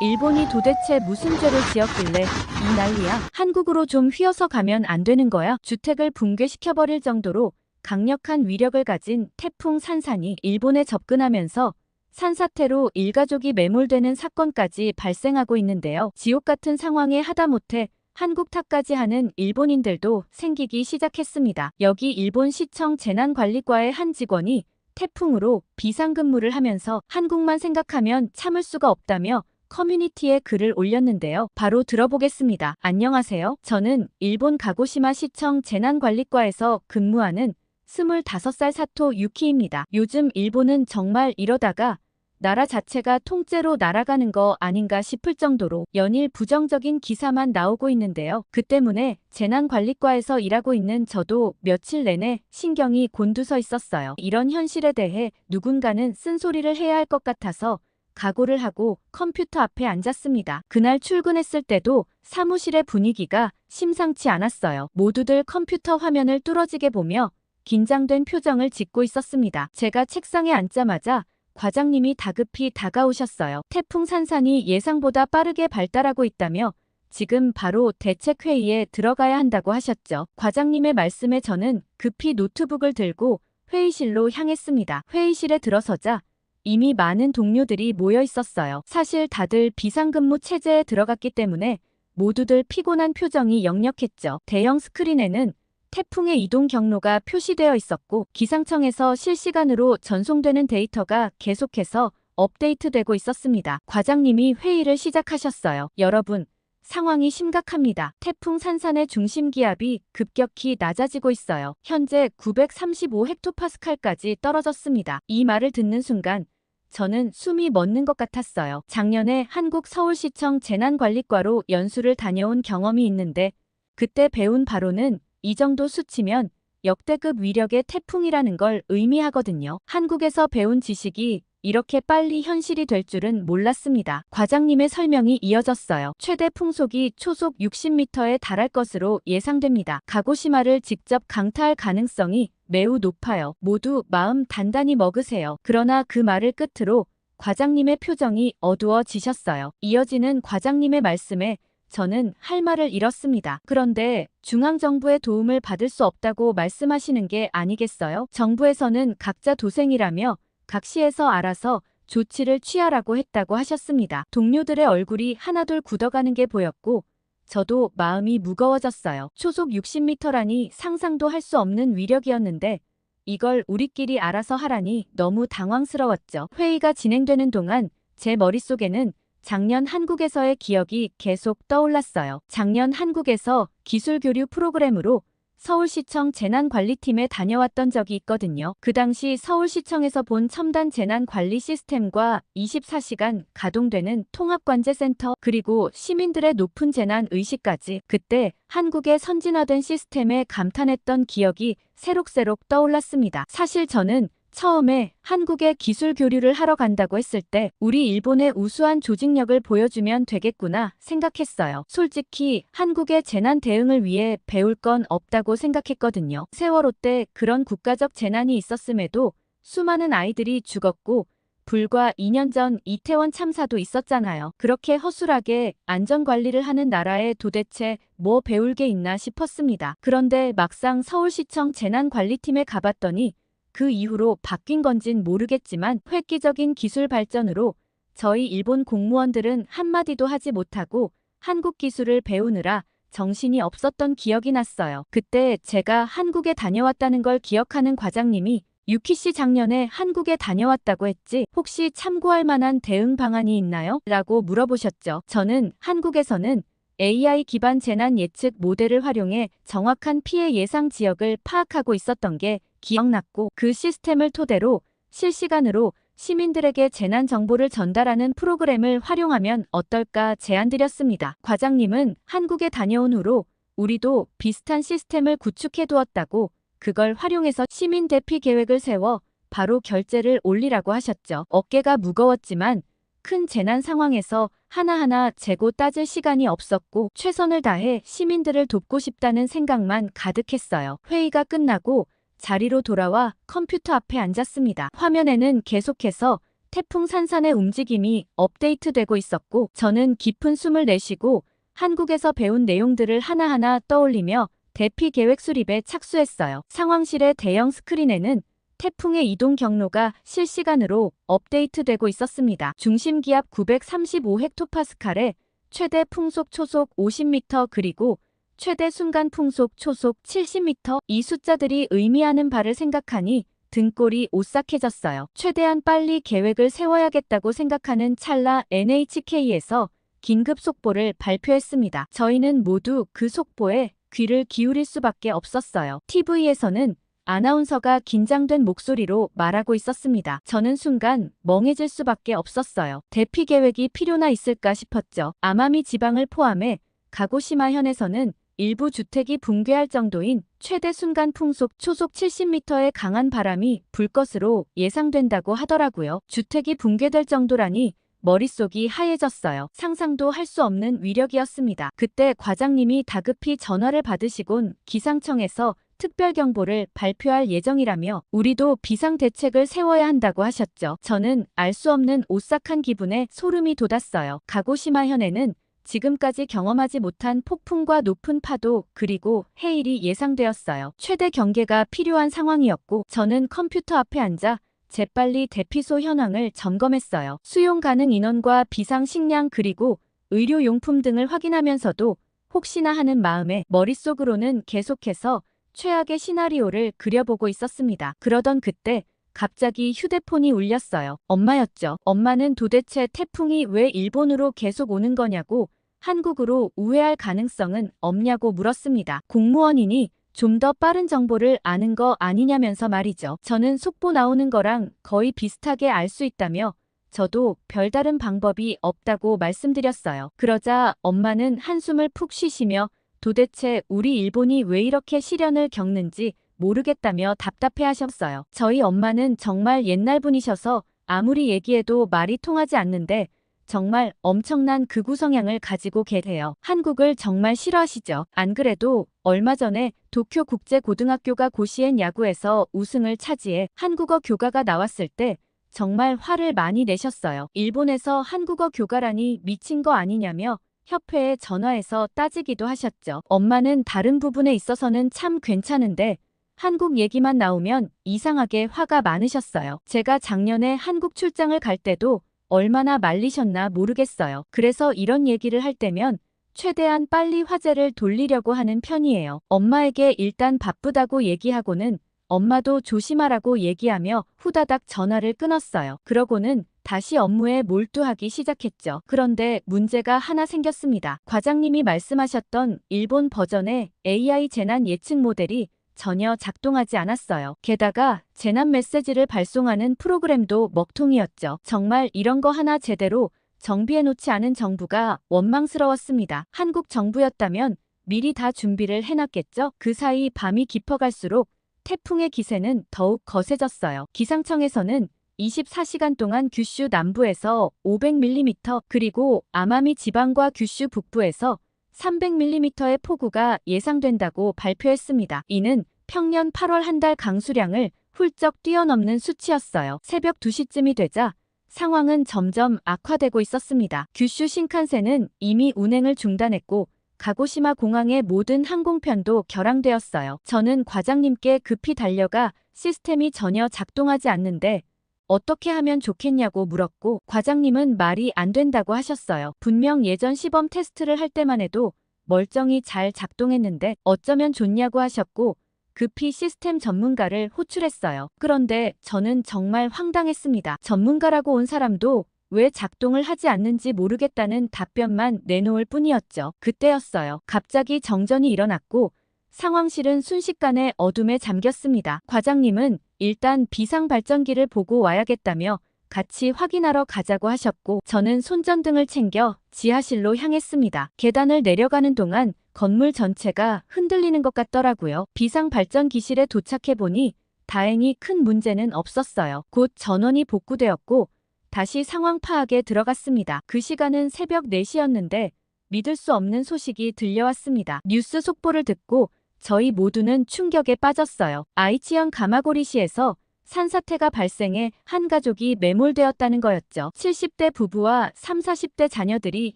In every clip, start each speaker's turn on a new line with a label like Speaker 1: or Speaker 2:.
Speaker 1: 일본이 도대체 무슨 죄를 지었길래 이 난리야? 한국으로 좀 휘어서 가면 안 되는 거야? 주택을 붕괴시켜버릴 정도로 강력한 위력을 가진 태풍 산산이 일본에 접근하면서 산사태로 일가족이 매몰되는 사건까지 발생하고 있는데요. 지옥 같은 상황에 하다못해 한국 탓까지 하는 일본인들도 생기기 시작했습니다. 여기 일본 시청 재난관리과의 한 직원이 태풍으로 비상근무를 하면서 한국만 생각하면 참을 수가 없다며 커뮤니티에 글을 올렸는데요. 바로 들어보겠습니다. 안녕하세요. 저는 일본 가고시마 시청 재난관리과에서 근무하는 25살 사토 유키입니다. 요즘 일본은 정말 이러다가 나라 자체가 통째로 날아가는 거 아닌가 싶을 정도로 연일 부정적인 기사만 나오고 있는데요. 그 때문에 재난관리과에서 일하고 있는 저도 며칠 내내 신경이 곤두서 있었어요. 이런 현실에 대해 누군가는 쓴소리를 해야 할 것 같아서 각오를 하고 컴퓨터 앞에 앉았습니다. 그날 출근했을 때도 사무실의 분위기가 심상치 않았어요. 모두들 컴퓨터 화면을 뚫어지게 보며 긴장된 표정을 짓고 있었습니다. 제가 책상에 앉자마자 과장님이 다급히 다가오셨어요. 태풍 산산이 예상보다 빠르게 발달하고 있다며 지금 바로 대책회의에 들어가야 한다고 하셨죠. 과장님의 말씀에 저는 급히 노트북을 들고 회의실로 향했습니다. 회의실에 들어서자 이미 많은 동료들이 모여 있었어요. 사실 다들 비상근무 체제에 들어갔기 때문에 모두들 피곤한 표정이 역력했죠. 대형 스크린에는 태풍의 이동 경로가 표시되어 있었고 기상청에서 실시간으로 전송되는 데이터가 계속해서 업데이트되고 있었습니다. 과장님이 회의를 시작하셨어요. 여러분, 상황이 심각합니다. 태풍 산산의 중심 기압이 급격히 낮아지고 있어요. 현재 935헥토파스칼까지 떨어졌습니다. 이 말을 듣는 순간 저는 숨이 멎는 것 같았어요. 작년에 한국 서울시청 재난관리과로 연수를 다녀온 경험이 있는데 그때 배운 바로는 이 정도 수치면 역대급 위력의 태풍이라는 걸 의미하거든요. 한국에서 배운 지식이 이렇게 빨리 현실이 될 줄은 몰랐습니다. 과장님의 설명이 이어졌어요. 최대 풍속이 초속 60m에 달할 것으로 예상됩니다. 가고시마를 직접 강타할 가능성이 매우 높아요. 모두 마음 단단히 먹으세요. 그러나 그 말을 끝으로 과장님의 표정이 어두워지셨어요. 이어지는 과장님의 말씀에 저는 할 말을 잃었습니다. 그런데 중앙정부의 도움을 받을 수 없다고 말씀하시는 게 아니겠어요? 정부에서는 각자 도생이라며 각 시에서 알아서 조치를 취하라고 했다고 하셨습니다. 동료들의 얼굴이 하나둘 굳어가는 게 보였고 저도 마음이 무거워졌어요. 초속 60m라니 상상도 할 수 없는 위력이었는데 이걸 우리끼리 알아서 하라니 너무 당황스러웠죠. 회의가 진행되는 동안 제 머릿속에는 작년 한국에서의 기억이 계속 떠올랐어요. 작년 한국에서 기술 교류 프로그램으로 서울시청 재난관리팀에 다녀왔던 적이 있거든요. 그 당시 서울시청에서 본 첨단 재난관리 시스템과 24시간 가동되는 통합관제센터 그리고 시민들의 높은 재난 의식까지 그때 한국의 선진화된 시스템에 감탄했던 기억이 새록새록 떠올랐습니다. 사실 저는 처음에 한국에 기술 교류를 하러 간다고 했을 때 우리 일본의 우수한 조직력을 보여주면 되겠구나 생각했어요. 솔직히 한국의 재난 대응을 위해 배울 건 없다고 생각했거든요. 세월호 때 그런 국가적 재난이 있었음에도 수많은 아이들이 죽었고 불과 2년 전 이태원 참사도 있었잖아요. 그렇게 허술하게 안전관리를 하는 나라에 도대체 뭐 배울 게 있나 싶었습니다. 그런데 막상 서울시청 재난관리팀에 가봤더니 그 이후로 바뀐 건진 모르겠지만 획기적인 기술 발전으로 저희 일본 공무원들은 한마디도 하지 못하고 한국 기술을 배우느라 정신이 없었던 기억이 났어요. 그때 제가 한국에 다녀왔다는 걸 기억하는 과장님이 유키 씨 작년에 한국에 다녀왔다고 했지 혹시 참고할 만한 대응 방안이 있나요? 라고 물어보셨죠. 저는 한국에서는 AI 기반 재난 예측 모델을 활용해 정확한 피해 예상 지역을 파악하고 있었던 게 기억났고 그 시스템을 토대로 실시간으로 시민들에게 재난 정보를 전달하는 프로그램을 활용하면 어떨까 제안드렸습니다. 과장님은 한국에 다녀온 후로 우리도 비슷한 시스템을 구축해 두었다고 그걸 활용해서 시민 대피 계획을 세워 바로 결제를 올리라고 하셨죠. 어깨가 무거웠지만 큰 재난 상황에서 하나하나 재고 따질 시간이 없었고 최선을 다해 시민들을 돕고 싶다는 생각만 가득했어요. 회의가 끝나고 자리로 돌아와 컴퓨터 앞에 앉았습니다. 화면에는 계속해서 태풍 산산의 움직임이 업데이트되고 있었고 저는 깊은 숨을 내쉬고 한국에서 배운 내용들을 하나하나 떠올리며 대피 계획 수립에 착수했어요. 상황실의 대형 스크린에는 태풍의 이동 경로가 실시간으로 업데이트되고 있었습니다. 중심 기압 935헥토파스칼에 최대 풍속 초속 50m 그리고 최대 순간 풍속 초속 70m 이 숫자들이 의미하는 바를 생각하니 등골이 오싹해졌어요. 최대한 빨리 계획을 세워야겠다고 생각하는 찰나 NHK에서 긴급 속보를 발표했습니다. 저희는 모두 그 속보에 귀를 기울일 수밖에 없었어요. TV에서는 아나운서가 긴장된 목소리로 말하고 있었습니다. 저는 순간 멍해질 수밖에 없었어요. 대피 계획이 필요나 있을까 싶었죠. 아마미 지방을 포함해 가고시마 현에서는 일부 주택이 붕괴할 정도인 최대 순간 풍속 초속 70m의 강한 바람이 불 것으로 예상된다고 하더라고요. 주택이 붕괴될 정도라니 머릿속이 하얘졌어요. 상상도 할 수 없는 위력이었습니다. 그때 과장님이 다급히 전화를 받으시곤 기상청에서 특별경보를 발표할 예정이라며 우리도 비상대책을 세워야 한다고 하셨죠. 저는 알 수 없는 오싹한 기분에 소름이 돋았어요. 가고시마현에는 지금까지 경험하지 못한 폭풍과 높은 파도 그리고 해일이 예상되었어요. 최대 경계가 필요한 상황이었고 저는 컴퓨터 앞에 앉아 재빨리 대피소 현황을 점검했어요. 수용 가능 인원과 비상 식량 그리고 의료용품 등을 확인하면서도 혹시나 하는 마음에 머릿속으로는 계속해서 최악의 시나리오를 그려보고 있었습니다. 그러던 그때 갑자기 휴대폰이 울렸어요. 엄마였죠. 엄마는 도대체 태풍이 왜 일본으로 계속 오는 거냐고 한국으로 우회할 가능성은 없냐고 물었습니다. 공무원이니 좀 더 빠른 정보를 아는 거 아니냐면서 말이죠. 저는 속보 나오는 거랑 거의 비슷하게 알 수 있다며 저도 별다른 방법이 없다고 말씀드렸어요. 그러자 엄마는 한숨을 푹 쉬시며 도대체 우리 일본이 왜 이렇게 시련을 겪는지 모르겠다며 답답해 하셨어요. 저희 엄마는 정말 옛날 분이셔서 아무리 얘기해도 말이 통하지 않는데 정말 엄청난 극우 성향을 가지고 계세요. 한국을 정말 싫어하시죠. 안 그래도 얼마 전에 도쿄 국제고등학교가 고시엔 야구에서 우승을 차지해 한국어 교가가 나왔을 때 정말 화를 많이 내셨어요. 일본에서 한국어 교가라니 미친 거 아니냐며 협회에 전화해서 따지기도 하셨죠. 엄마는 다른 부분에 있어서는 참 괜찮은데 한국 얘기만 나오면 이상하게 화가 많으셨어요. 제가 작년에 한국 출장을 갈 때도 얼마나 말리셨나 모르겠어요. 그래서 이런 얘기를 할 때면 최대한 빨리 화제를 돌리려고 하는 편이에요. 엄마에게 일단 바쁘다고 얘기하고는 엄마도 조심하라고 얘기하며 후다닥 전화를 끊었어요. 그러고는 다시 업무에 몰두하기 시작했죠. 그런데 문제가 하나 생겼습니다. 과장님이 말씀하셨던 일본 버전의 AI 재난 예측 모델이 전혀 작동하지 않았어요. 게다가 재난 메시지를 발송하는 프로그램도 먹통이었죠. 정말 이런 거 하나 제대로 정비해놓지 않은 정부가 원망스러웠습니다. 한국 정부였다면 미리 다 준비를 해놨겠죠? 그 사이 밤이 깊어갈수록 태풍의 기세는 더욱 거세졌어요. 기상청에서는 24시간 동안 규슈 남부에서 500mm 그리고 아마미 지방과 규슈 북부에서 300mm의 폭우가 예상된다고 발표했습니다. 이는 평년 8월 한 달 강수량을 훌쩍 뛰어넘는 수치였어요. 새벽 2시쯤이 되자 상황은 점점 악화되고 있었습니다. 규슈 신칸센은 이미 운행을 중단했고 가고시마 공항의 모든 항공편도 결항되었어요. 저는 과장님께 급히 달려가 시스템이 전혀 작동하지 않는데 어떻게 하면 좋겠냐고 물었고 과장님은 말이 안 된다고 하셨어요. 분명 예전 시범 테스트를 할 때만 해도 멀쩡히 잘 작동했는데 어쩌면 좋냐고 하셨고 급히 시스템 전문가를 호출했어요. 그런데 저는 정말 황당했습니다. 전문가라고 온 사람도 왜 작동을 하지 않는지 모르겠다는 답변만 내놓을 뿐이었죠. 그때였어요. 갑자기 정전이 일어났고 상황실은 순식간에 어둠에 잠겼습니다. 과장님은 일단 비상 발전기를 보고 와야겠다며 같이 확인하러 가자고 하셨고 저는 손전등을 챙겨 지하실로 향했습니다. 계단을 내려가는 동안 건물 전체가 흔들리는 것 같더라고요. 비상 발전 기실에 도착해 보니 다행히 큰 문제는 없었어요. 곧 전원이 복구되었고 다시 상황 파악에 들어갔습니다. 그 시간은 새벽 4시였는데 믿을 수 없는 소식이 들려왔습니다. 뉴스 속보를 듣고 저희 모두는 충격에 빠졌어요. 아이치현 가마고리시에서 산사태가 발생해 한 가족이 매몰되었다는 거였죠. 70대 부부와 3, 40대 자녀들이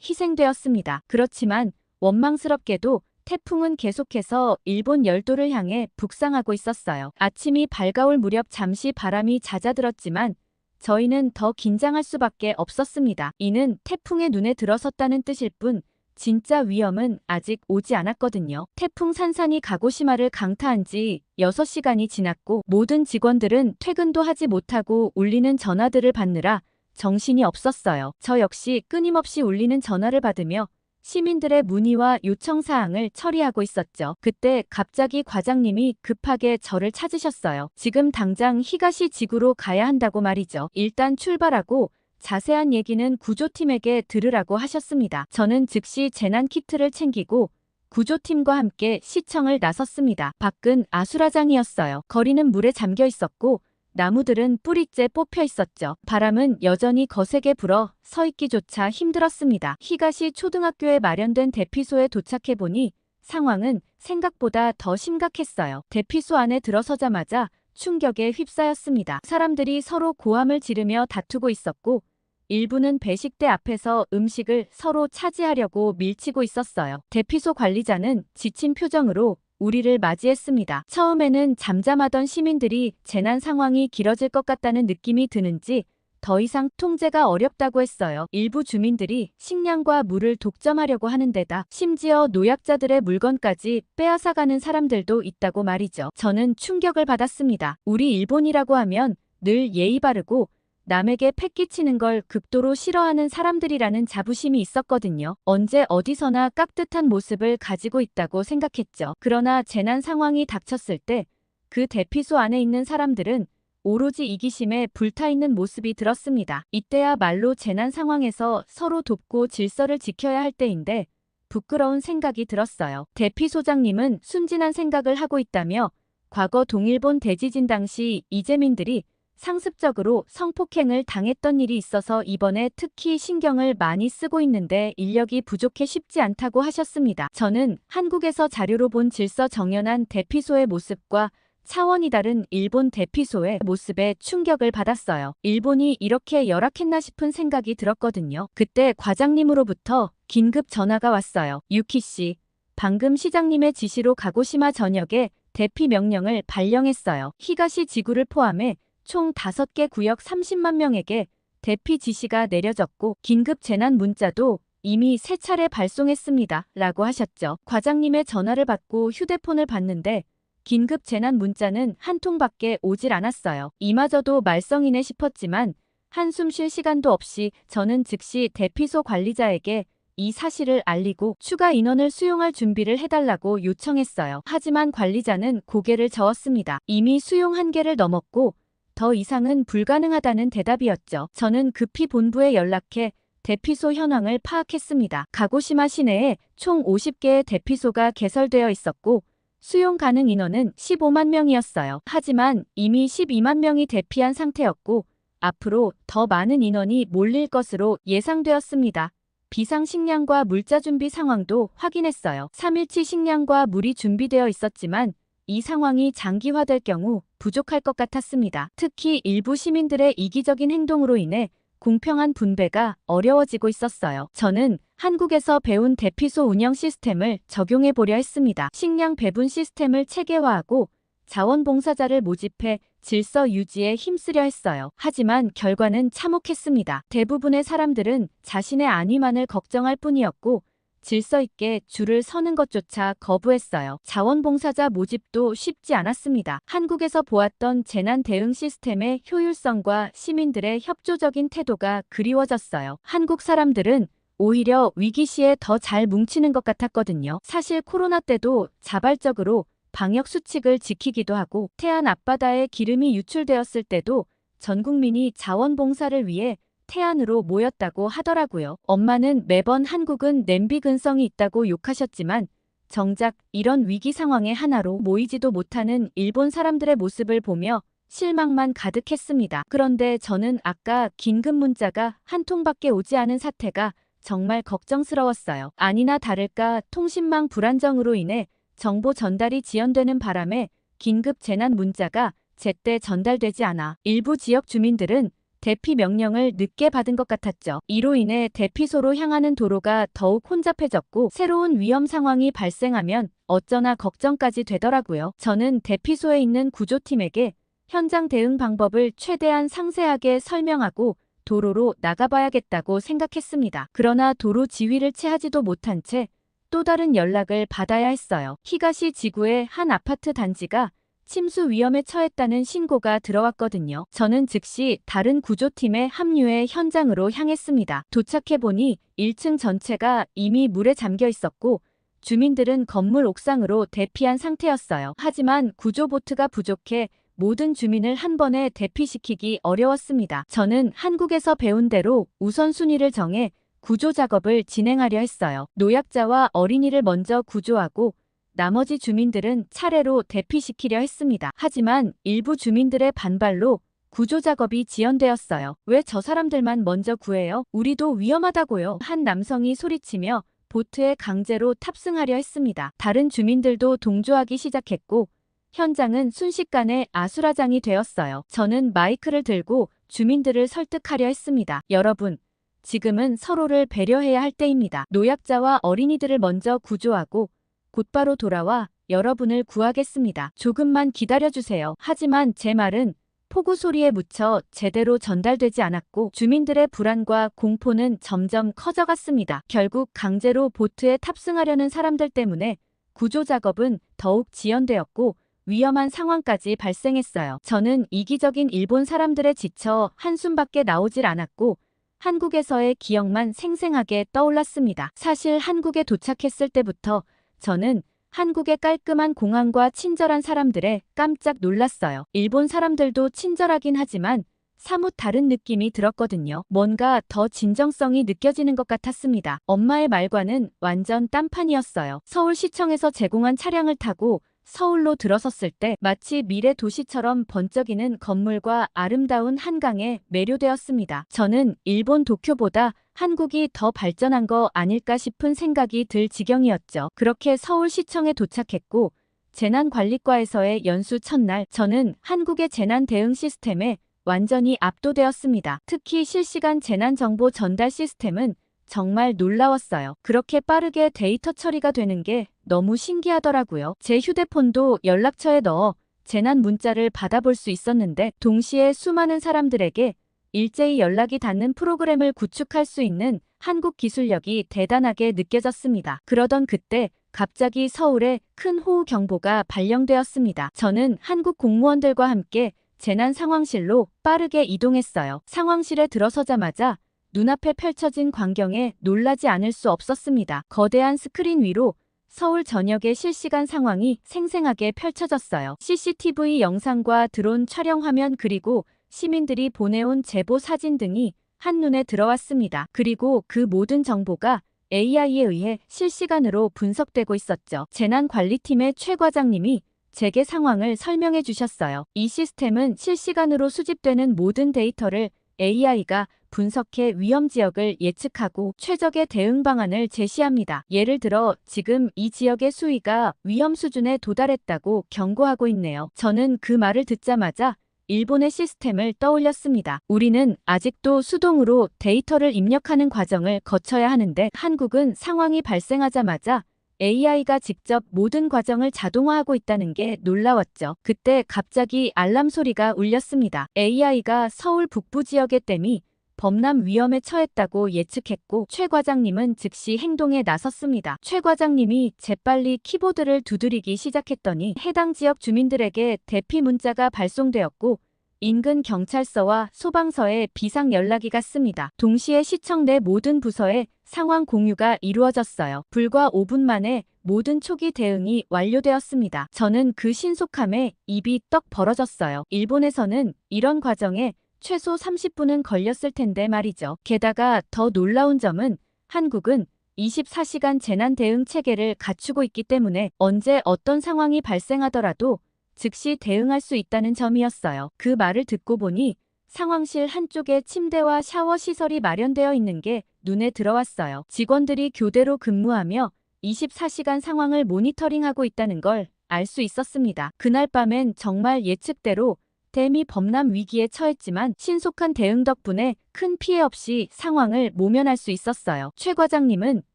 Speaker 1: 희생되었습니다. 그렇지만 원망스럽게도 태풍은 계속해서 일본 열도를 향해 북상하고 있었어요. 아침이 밝아올 무렵 잠시 바람이 잦아들었지만 저희는 더 긴장할 수밖에 없었습니다. 이는 태풍의 눈에 들어섰다는 뜻일 뿐 진짜 위험은 아직 오지 않았거든요. 태풍 산산이 가고시마를 강타한 지 6시간이 지났고 모든 직원들은 퇴근도 하지 못하고 울리는 전화들을 받느라 정신이 없었어요. 저 역시 끊임없이 울리는 전화를 받으며 시민들의 문의와 요청 사항을 처리하고 있었죠. 그때 갑자기 과장님이 급하게 저를 찾으셨어요. 지금 당장 히가시 지구로 가야 한다고 말이죠. 일단 출발하고 자세한 얘기는 구조팀에게 들으라고 하셨습니다. 저는 즉시 재난 키트를 챙기고 구조팀과 함께 시청을 나섰습니다. 밖은 아수라장이었어요. 거리는 물에 잠겨 있었고 나무들은 뿌리째 뽑혀 있었죠. 바람은 여전히 거세게 불어 서 있기조차 힘들었습니다. 히가시 초등학교에 마련된 대피소에 도착해 보니 상황은 생각보다 더 심각했어요. 대피소 안에 들어서자마자 충격에 휩싸였습니다. 사람들이 서로 고함을 지르며 다투고 있었고 일부는 배식대 앞에서 음식을 서로 차지하려고 밀치고 있었어요. 대피소 관리자는 지친 표정으로 우리를 맞이했습니다. 처음에는 잠잠하던 시민들이 재난 상황이 길어질 것 같다는 느낌이 드는지 더 이상 통제가 어렵다고 했어요. 일부 주민들이 식량과 물을 독점하려고 하는 데다 심지어 노약자들의 물건까지 빼앗아가는 사람들도 있다고 말이죠. 저는 충격을 받았습니다. 우리 일본이라고 하면 늘 예의 바르고 남에게 패끼치는 걸 극도로 싫어하는 사람들이라는 자부심이 있었거든요. 언제 어디서나 깍듯한 모습을 가지고 있다고 생각했죠. 그러나 재난 상황이 닥쳤을 때 그 대피소 안에 있는 사람들은 오로지 이기심에 불타있는 모습이 들었습니다. 이때야 말로 재난 상황에서 서로 돕고 질서를 지켜야 할 때인데 부끄러운 생각이 들었어요. 대피소장님은 순진한 생각을 하고 있다며 과거 동일본 대지진 당시 이재민들이 상습적으로 성폭행을 당했던 일이 있어서 이번에 특히 신경을 많이 쓰고 있는데 인력이 부족해 쉽지 않다고 하셨습니다. 저는 한국에서 자료로 본 질서 정연한 대피소의 모습과 차원이 다른 일본 대피소의 모습에 충격을 받았어요. 일본이 이렇게 열악했나 싶은 생각이 들었거든요. 그때 과장님으로부터 긴급 전화가 왔어요. 유키 씨, 방금 시장님의 지시로 가고시마 전역에 대피 명령을 발령했어요. 히가시 지구를 포함해 총 5개 구역 30만 명에게 대피 지시가 내려졌고 긴급 재난 문자도 이미 세 차례 발송했습니다. 라고 하셨죠. 과장님의 전화를 받고 휴대폰을 봤는데 긴급 재난 문자는 한 통밖에 오질 않았어요. 이마저도 말썽이네 싶었지만 한숨 쉴 시간도 없이 저는 즉시 대피소 관리자에게 이 사실을 알리고 추가 인원을 수용할 준비를 해달라고 요청했어요. 하지만 관리자는 고개를 저었습니다. 이미 수용 한계를 넘었고 더 이상은 불가능하다는 대답이었죠. 저는 급히 본부에 연락해 대피소 현황을 파악했습니다. 가고시마 시내에 총 50개의 대피소가 개설되어 있었고 수용 가능 인원은 15만 명이었어요. 하지만 이미 12만 명이 대피한 상태였고 앞으로 더 많은 인원이 몰릴 것으로 예상되었습니다. 비상 식량과 물자 준비 상황도 확인했어요. 3일치 식량과 물이 준비되어 있었지만 이 상황이 장기화될 경우 부족할 것 같았습니다. 특히 일부 시민들의 이기적인 행동으로 인해 공평한 분배가 어려워지고 있었어요. 저는 한국에서 배운 대피소 운영 시스템을 적용해 보려 했습니다. 식량 배분 시스템을 체계화하고 자원봉사자를 모집해 질서 유지에 힘쓰려 했어요. 하지만 결과는 참혹했습니다. 대부분의 사람들은 자신의 안위만을 걱정할 뿐이었고 질서 있게 줄을 서는 것조차 거부했어요. 자원봉사자 모집도 쉽지 않았습니다. 한국에서 보았던 재난 대응 시스템의 효율성과 시민들의 협조적인 태도가 그리워졌어요. 한국 사람들은 오히려 위기 시에 더 잘 뭉치는 것 같았거든요. 사실 코로나 때도 자발적으로 방역 수칙을 지키기도 하고 태안 앞바다에 기름이 유출되었을 때도 전 국민이 자원봉사를 위해 태안으로 모였다고 하더라고요. 엄마는 매번 한국은 냄비 근성이 있다고 욕하셨지만 정작 이런 위기 상황에 하나로 모이지도 못하는 일본 사람들의 모습을 보며 실망만 가득했습니다. 그런데 저는 아까 긴급 문자가 한 통밖에 오지 않은 사태가 정말 걱정스러웠어요. 아니나 다를까 통신망 불안정으로 인해 정보 전달이 지연되는 바람에 긴급 재난 문자가 제때 전달되지 않아 일부 지역 주민들은 대피 명령을 늦게 받은 것 같았죠. 이로 인해 대피소로 향하는 도로가 더욱 혼잡해졌고 새로운 위험 상황이 발생하면 어쩌나 걱정까지 되더라고요. 저는 대피소에 있는 구조팀에게 현장 대응 방법을 최대한 상세하게 설명하고 도로로 나가봐야겠다고 생각했습니다. 그러나 도로 지휘를 채하지도 못한 채 또 다른 연락을 받아야 했어요. 히가시 지구의 한 아파트 단지가 침수 위험에 처했다는 신고가 들어왔거든요. 저는 즉시 다른 구조팀에 합류해 현장으로 향했습니다. 도착해보니 1층 전체가 이미 물에 잠겨 있었고 주민들은 건물 옥상으로 대피한 상태였어요. 하지만 구조보트가 부족해 모든 주민을 한 번에 대피시키기 어려웠습니다. 저는 한국에서 배운 대로 우선순위를 정해 구조 작업을 진행하려 했어요. 노약자와 어린이를 먼저 구조하고 나머지 주민들은 차례로 대피시키려 했습니다. 하지만 일부 주민들의 반발로 구조 작업이 지연되었어요. 왜 저 사람들만 먼저 구해요? 우리도 위험하다고요. 한 남성이 소리치며 보트에 강제로 탑승하려 했습니다. 다른 주민들도 동조하기 시작했고 현장은 순식간에 아수라장이 되었어요. 저는 마이크를 들고 주민들을 설득하려 했습니다. 여러분, 지금은 서로를 배려해야 할 때입니다. 노약자와 어린이들을 먼저 구조하고 곧바로 돌아와 여러분을 구하겠습니다. 조금만 기다려주세요. 하지만 제 말은 폭우 소리에 묻혀 제대로 전달되지 않았고 주민들의 불안과 공포는 점점 커져갔습니다. 결국 강제로 보트에 탑승하려는 사람들 때문에 구조 작업은 더욱 지연되었고 위험한 상황까지 발생했어요. 저는 이기적인 일본 사람들에 지쳐 한숨밖에 나오질 않았고 한국에서의 기억만 생생하게 떠올랐습니다. 사실 한국에 도착했을 때부터 저는 한국의 깔끔한 공항과 친절한 사람들에 깜짝 놀랐어요. 일본 사람들도 친절하긴 하지만 사뭇 다른 느낌이 들었거든요. 뭔가 더 진정성이 느껴지는 것 같았습니다. 엄마의 말과는 완전 딴판이었어요. 서울시청에서 제공한 차량을 타고 서울로 들어섰을 때 마치 미래 도시처럼 번쩍이는 건물과 아름다운 한강에 매료되었습니다. 저는 일본 도쿄보다 한국이 더 발전한 거 아닐까 싶은 생각이 들 지경이었죠. 그렇게 서울시청에 도착했고 재난관리과에서의 연수 첫날 저는 한국의 재난 대응 시스템에 완전히 압도되었습니다. 특히 실시간 재난정보 전달 시스템은 정말 놀라웠어요. 그렇게 빠르게 데이터 처리가 되는 게 너무 신기하더라고요. 제 휴대폰도 연락처에 넣어 재난 문자를 받아볼 수 있었는데 동시에 수많은 사람들에게 일제히 연락이 닿는 프로그램을 구축할 수 있는 한국 기술력이 대단하게 느껴졌습니다. 그러던 그때 갑자기 서울에 큰 호우 경보가 발령되었습니다. 저는 한국 공무원들과 함께 재난 상황실로 빠르게 이동했어요. 상황실에 들어서자마자 눈앞에 펼쳐진 광경에 놀라지 않을 수 없었습니다. 거대한 스크린 위로 서울 전역의 실시간 상황이 생생하게 펼쳐졌어요. CCTV 영상과 드론 촬영 화면 그리고 시민들이 보내온 제보 사진 등이 한눈에 들어왔습니다. 그리고 그 모든 정보가 AI에 의해 실시간으로 분석되고 있었죠. 재난관리팀의 최 과장님이 재개 상황을 설명해 주셨어요. 이 시스템은 실시간으로 수집되는 모든 데이터를 AI가 분석해 위험 지역을 예측하고 최적의 대응 방안을 제시합니다. 예를 들어 지금 이 지역의 수위가 위험 수준에 도달했다고 경고하고 있네요. 저는 그 말을 듣자마자 일본의 시스템을 떠올렸습니다. 우리는 아직도 수동으로 데이터를 입력하는 과정을 거쳐야 하는데 한국은 상황이 발생하자마자 AI가 직접 모든 과정을 자동화하고 있다는 게 놀라웠죠. 그때 갑자기 알람 소리가 울렸습니다. AI가 서울 북부 지역의 댐이 범람 위험에 처했다고 예측했고 최 과장님은 즉시 행동에 나섰습니다. 최 과장님이 재빨리 키보드를 두드리기 시작했더니 해당 지역 주민들에게 대피 문자가 발송되었고 인근 경찰서와 소방서에 비상 연락이 갔습니다. 동시에 시청 내 모든 부서에 상황 공유가 이루어졌어요. 불과 5분 만에 모든 초기 대응이 완료되었습니다. 저는 그 신속함에 입이 떡 벌어졌어요. 일본에서는 이런 과정에 최소 30분은 걸렸을 텐데 말이죠. 게다가 더 놀라운 점은 한국은 24시간 재난 대응 체계를 갖추고 있기 때문에 언제 어떤 상황이 발생하더라도 즉시 대응할 수 있다는 점이었어요. 그 말을 듣고 보니 상황실 한쪽에 침대와 샤워 시설이 마련되어 있는 게 눈에 들어왔어요. 직원들이 교대로 근무하며 24시간 상황을 모니터링하고 있다는 걸 알 수 있었습니다. 그날 밤엔 정말 예측대로 댐이 범람 위기에 처했지만 신속한 대응 덕분에 큰 피해 없이 상황을 모면할 수 있었어요. 최 과장님은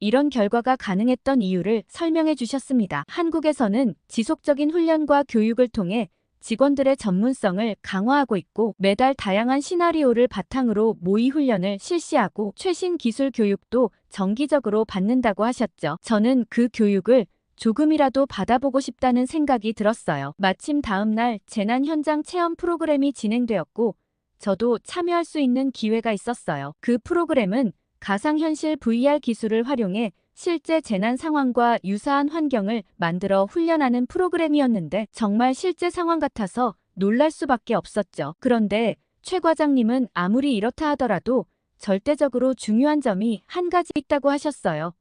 Speaker 1: 이런 결과가 가능했던 이유를 설명해 주셨습니다. 한국에서는 지속적인 훈련과 교육을 통해 직원들의 전문성을 강화하고 있고 매달 다양한 시나리오를 바탕으로 모의 훈련을 실시하고 최신 기술 교육도 정기적으로 받는다고 하셨죠. 저는 그 교육을 조금이라도 받아보고 싶다는 생각이 들었어요. 마침 다음날 재난 현장 체험 프로그램이 진행되었고 저도 참여할 수 있는 기회가 있었어요. 그 프로그램은 가상현실 VR 기술을 활용해 실제 재난 상황과 유사한 환경을 만들어 훈련하는 프로그램이었는데 정말 실제 상황 같아서 놀랄 수밖에 없었죠. 그런데 최 과장님은 아무리 이렇다 하더라도 절대적으로 중요한 점이 한 가지 있다고 하셨어요.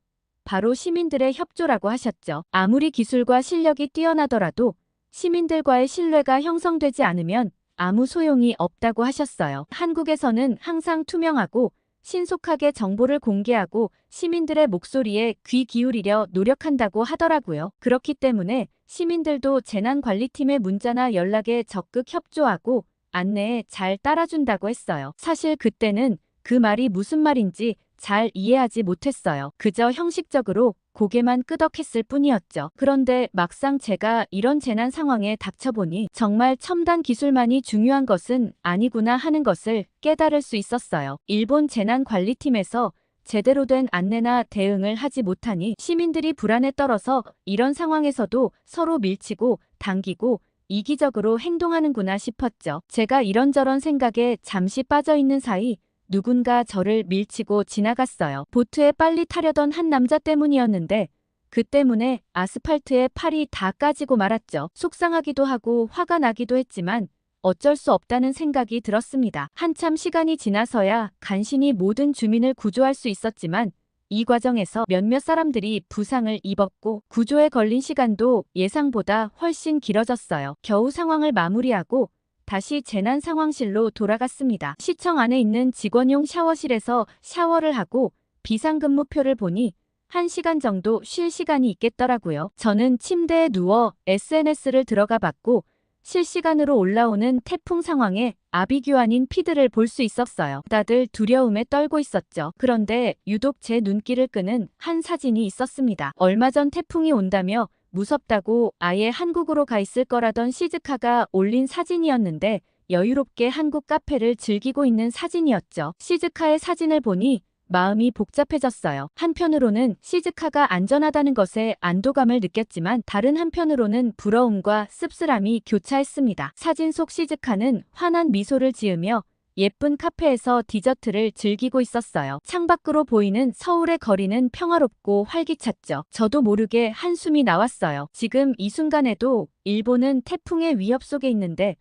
Speaker 1: 바로 시민들의 협조라고 하셨죠. 아무리 기술과 실력이 뛰어나더라도 시민들과의 신뢰가 형성되지 않으면 아무 소용이 없다고 하셨어요. 한국에서는 항상 투명하고 신속하게 정보를 공개하고 시민들의 목소리에 귀 기울이려 노력한다고 하더라고요. 그렇기 때문에 시민들도 재난관리팀의 문자나 연락에 적극 협조하고 안내에 잘 따라준다고 했어요. 사실 그때는 그 말이 무슨 말인지 잘 이해하지 못했어요. 그저 형식적으로 고개만 끄덕했을 뿐이었죠. 그런데 막상 제가 이런 재난 상황에 닥쳐보니 정말 첨단 기술만이 중요한 것은 아니구나 하는 것을 깨달을 수 있었어요. 일본 재난관리팀에서 제대로 된 안내나 대응을 하지 못하니 시민들이 불안에 떨어서 이런 상황에서도 서로 밀치고 당기고 이기적으로 행동하는구나 싶었죠. 제가 이런저런 생각에 잠시 빠져 있는 사이 누군가 저를 밀치고 지나갔어요. 보트에 빨리 타려던 한 남자 때문이었는데 그 때문에 아스팔트에 팔이 다 까지고 말았죠. 속상하기도 하고 화가 나기도 했지만 어쩔 수 없다는 생각이 들었습니다. 한참 시간이 지나서야 간신히 모든 주민을 구조할 수 있었지만 이 과정에서 몇몇 사람들이 부상을 입었고 구조에 걸린 시간도 예상보다 훨씬 길어졌어요. 겨우 상황을 마무리하고 다시 재난 상황실로 돌아갔습니다. 시청 안에 있는 직원용 샤워실에서 샤워를 하고 비상근무표를 보니 1시간 정도 쉴 시간이 있겠더라고요. 저는 침대에 누워 SNS를 들어가 봤고 실시간으로 올라오는 태풍 상황에 아비규환인 피드를 볼 수 있었어요. 다들 두려움에 떨고 있었죠. 그런데 유독 제 눈길을 끄는 한 사진이 있었습니다. 얼마 전 태풍이 온다며 무섭다고 아예 한국으로 가 있을 거라던 시즈카가 올린 사진이었는데 여유롭게 한국 카페를 즐기고 있는 사진이었죠. 시즈카의 사진을 보니 마음이 복잡해졌어요. 한편으로는 시즈카가 안전하다는 것에 안도감을 느꼈지만 다른 한편으로는 부러움과 씁쓸함이 교차했습니다. 사진 속 시즈카는 환한 미소를 지으며 예쁜 카페에서 디저트를 즐기고 있었어요. 창밖으로 보이는 서울의 거리는 평화롭고 활기찼죠. 저도 모르게 한숨이 나왔어요. 지금 이 순간에도 일본은 태풍의 위협 속에 있는데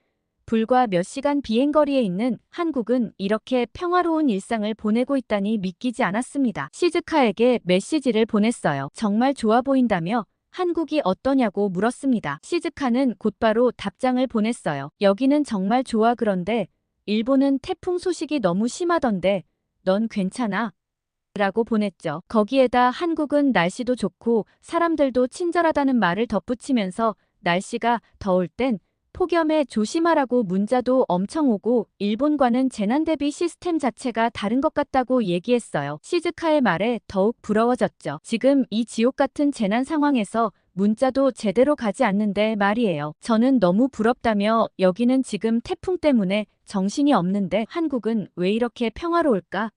Speaker 1: 불과 몇 시간 비행거리에 있는 한국은 이렇게 평화로운 일상을 보내고 있다니 믿기지 않았습니다. 시즈카에게 메시지를 보냈어요. 정말 좋아 보인다며 한국이 어떠냐고 물었습니다. 시즈카는 곧바로 답장을 보냈어요. 여기는 정말 좋아 그런데 일본은 태풍 소식이 너무 심하던데 넌 괜찮아? 라고 보냈죠. 거기에다 한국은 날씨도 좋고 사람들도 친절하다는 말을 덧붙이면서 날씨가 더울 땐 폭염에 조심하라고 문자도 엄청 오고 일본과는 재난 대비 시스템 자체가 다른 것 같다고 얘기했어요. 시즈카의 말에 더욱 부러워졌죠. 지금 이 지옥 같은 재난 상황에서 문자도 제대로 가지 않는데 말이에요. 저는 너무 부럽다며 여기는 지금 태풍 때문에 정신이 없는데 한국은 왜 이렇게 평화로울까?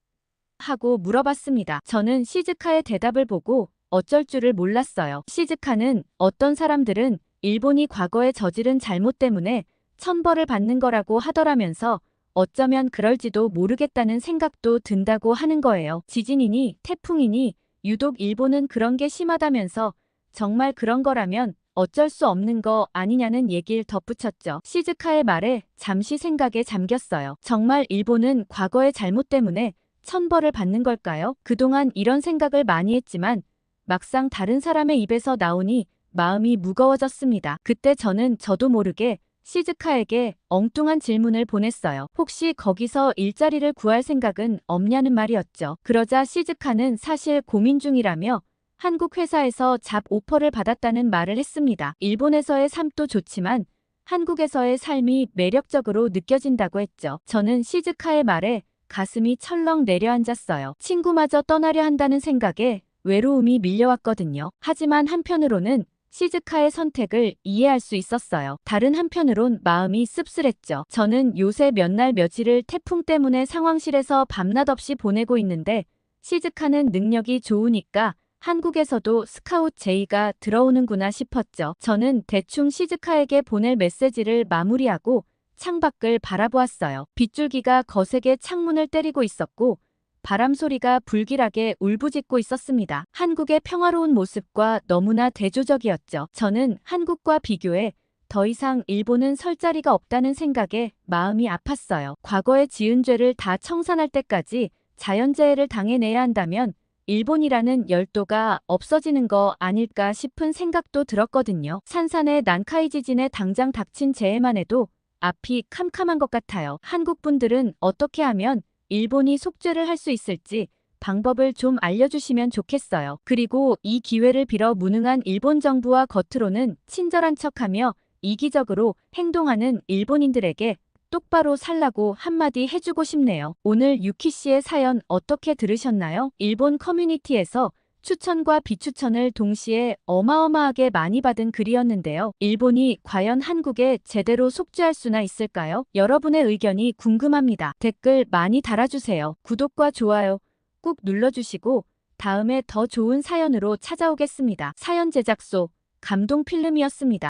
Speaker 1: 하고 물어봤습니다. 저는 시즈카의 대답을 보고 어쩔 줄을 몰랐어요. 시즈카는 어떤 사람들은 일본이 과거에 저지른 잘못 때문에 천벌을 받는 거라고 하더라면서 어쩌면 그럴지도 모르겠다는 생각도 든다고 하는 거예요. 지진이니 태풍이니 유독 일본은 그런 게 심하다면서 정말 그런 거라면 어쩔 수 없는 거 아니냐는 얘기를 덧붙였죠. 시즈카의 말에 잠시 생각에 잠겼어요. 정말 일본은 과거의 잘못 때문에 천벌을 받는 걸까요? 그동안 이런 생각을 많이 했지만 막상 다른 사람의 입에서 나오니 마음이 무거워졌습니다. 그때 저는 저도 모르게 시즈카에게 엉뚱한 질문을 보냈어요. 혹시 거기서 일자리를 구할 생각은 없냐는 말이었죠. 그러자 시즈카는 사실 고민 중이라며 한국 회사에서 잡 오퍼를 받았다는 말을 했습니다. 일본에서의 삶도 좋지만 한국에서의 삶이 매력적으로 느껴진다고 했죠. 저는 시즈카의 말에 가슴이 철렁 내려앉았어요. 친구마저 떠나려 한다는 생각에 외로움이 밀려왔거든요. 하지만 한편으로는 시즈카의 선택을 이해할 수 있었어요. 다른 한편으론 마음이 씁쓸했죠. 저는 요새 몇 날 며칠을 태풍 때문에 상황실에서 밤낮 없이 보내고 있는데 시즈카는 능력이 좋으니까 한국에서도 스카웃 제의가 들어오는구나 싶었죠. 저는 대충 시즈카에게 보낼 메시지를 마무리하고 창밖을 바라보았어요. 빗줄기가 거세게 창문을 때리고 있었고 바람 소리가 불길하게 울부짖고 있었습니다. 한국의 평화로운 모습과 너무나 대조적이었죠. 저는 한국과 비교해 더 이상 일본은 설 자리가 없다는 생각에 마음이 아팠어요. 과거에 지은 죄를 다 청산할 때까지 자연재해를 당해내야 한다면 일본이라는 열도가 없어지는 거 아닐까 싶은 생각도 들었거든요. 산산의 난카이 지진에 당장 닥친 재해만 해도 앞이 캄캄한 것 같아요. 한국 분들은 어떻게 하면 일본이 속죄를 할 수 있을지 방법을 좀 알려주시면 좋겠어요. 그리고 이 기회를 빌어 무능한 일본 정부와 겉으로는 친절한 척하며 이기적으로 행동하는 일본인들에게 똑바로 살라고 한마디 해주고 싶네요. 오늘 유키 씨의 사연 어떻게 들으셨나요? 일본 커뮤니티에서 추천과 비추천을 동시에 어마어마하게 많이 받은 글이었는데요. 일본이 과연 한국에 제대로 속죄할 수나 있을까요? 여러분의 의견이 궁금합니다. 댓글 많이 달아주세요. 구독과 좋아요 꾹 눌러주시고 다음에 더 좋은 사연으로 찾아오겠습니다. 사연 제작소 감동필름이었습니다.